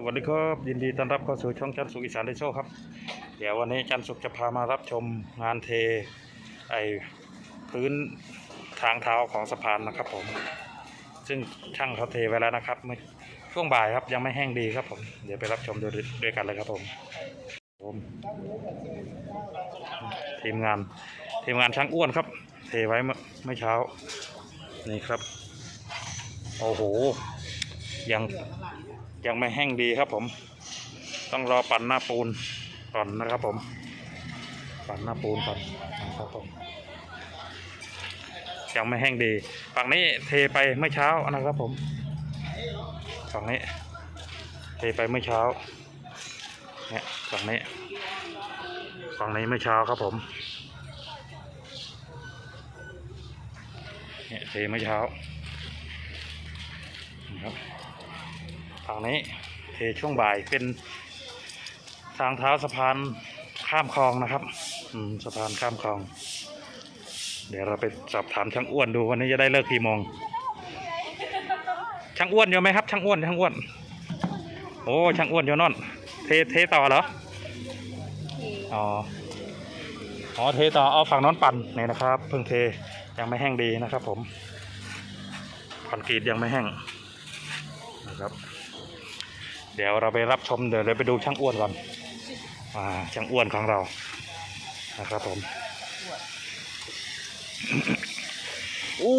สวัสดีครับยินดีต้อนรับเข้าสู่ช่องจันสุขอีสานได้โชคครับ เดี๋ยววันนี้จันสุขจะพามารับชมงานเทไอพื้นทางเท้าของสะพานนะครับผม ซึ่งช่างเขาเทไว้แล้วนะครับเมื่อช่วงบ่ายครับยังไม่แห้งดีครับผม เดี๋ยวไปรับชมด้วยด้วยกันเลยครับผมผมทีมงานทีมงานช่างอ้วนครับ เทไว้เมื่อเมื่อเช้านี่ครับ โอ้โหยัง ยังไม่แห้งดีครับผม ต้องรอปั่นหน้าปูนก่อนนะครับผม ปั่นหน้าปูนก่อนนะครับผมยังไม่แห้งดีฝั่งนี้เทไปเมื่อเช้านะครับผมฝั่งนี้ เทไปเมื่อเช้าเนี่ยฝั่งนี้ฝั่งนี้เมื่อเช้าครับผมเนี่ยเทเมื่อเช้านะครับ ฝั่งนี้เทช่วงบ่ายเป็นทางเท้าสะพานข้ามคลองนะครับ อืมสะพานข้ามคลอง เดี๋ยวเราไปสอบถามช่างอ้วนดูวันนี้จะได้เลิกกี่โมง ช่างอ้วนอยู่ไหมครับ ช่างอ้วนช่างอ้วน โอ้ช่างอ้วนอยู่นอนเทเทต่อเหรออ๋ออ๋อเทต่อเอาฝั่งโน้นปั่นนี่นะครับเพิ่งเทยังไม่แห้งดีนะครับ ผมคอนกรีตยังไม่แห้งนะครับ เดี๋ยวเราไปรับชมเดี๋ยวเราไปดูช่างอ้วนก่อนอ่าช่างอ้วนของเรานะครับผมอู้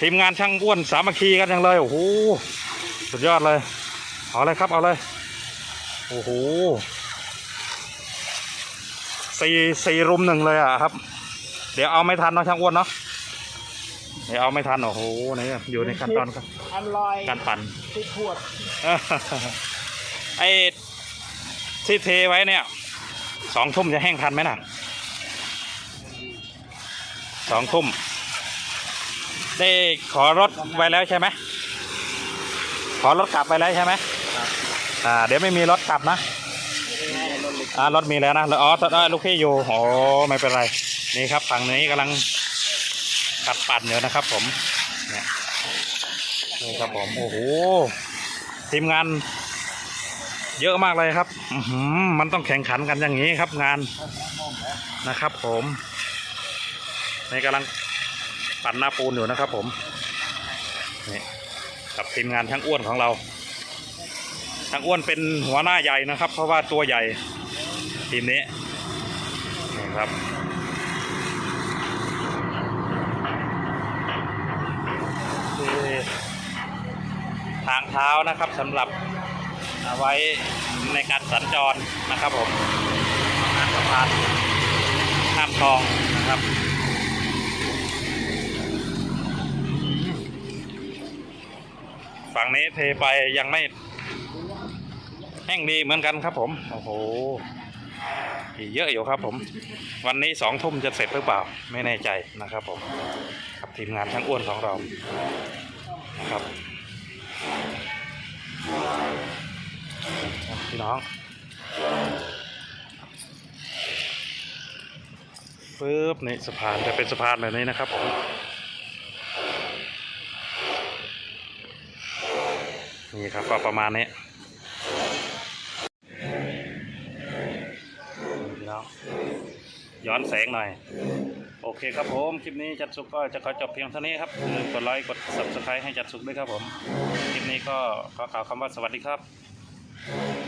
ทีมงานช่างอ้วนสามัคคีกันยังเลยโอ้โหสุดยอดเลย เอาเลยครับเอาเลยโอ้โหสี่สี่รุมหนึ่งเลยอะครับ เดี๋ยวเอาไม่ทันเนาะช่างอ้วนเนาะเดี๋ยวเอาไม่ทันโอ้โหนี่อยู่ในขั้นตอนครับอร่อยการปั่นติดขวด ไอ้ที่เทไว้เนี่ยสองทุ่มจะแห้งทันไหมน่ะสองทุ่มได้ขอรถไว้แล้วใช่ไหมขอรถกลับไปแล้วใช่ไหมอ่า เดี๋ยวไม่มีรถกลับนะอ่ารถมีแล้วนะอ๋อลูกพี่อยู่โอ้ไม่เป็นไร นี่ครับฝั่งนี้กำลังกัดปั่นอยู่นะครับ ผมเนี่ยนี่ครับผมโอ้โห ทีมงาน เยอะมากเลยครับมันต้องแข่งขันกันอย่างนี้ครับงานนะครับผมในกำลังปั่นหน้าปูนอยู่นะครับผมนี่กับทีมงานช่างอ้วนของเราช่างอ้วนเป็นหัวหน้าใหญ่นะครับ เพราะว่าตัวใหญ่ทีมนี้นี่ครับางเท้านะครับสำหรับเอาไว้ในการสัญจรนะครับผมงานสะพานข้ามคลองนะครับฝั่งนี้เทไปยังไม่ แห้งดีเหมือนกันครับผม โอ้โหเยอะอยู่ครับผม วันนี้สองทุ่มจะเสร็จหรือเปล่า ไม่แน่ใจนะครับผมกับทีมงานช่างอ้วนของเรา น้องปึ๊บนี่สะพานจะเป็นสะพานแบบนี้นะครับผมนี่ครับก็ประมาณนี้น้องย้อนแสงหน่อย โอเคครับผม คลิปนี้จัดสุกก็จะขอจบเพียงเท่านี้ครับลืมกดไลค์กด subscribe ให้จัดสุกด้วยครับผม คลิปนี้ก็ขอกล่าวคำว่าสวัสดีครับ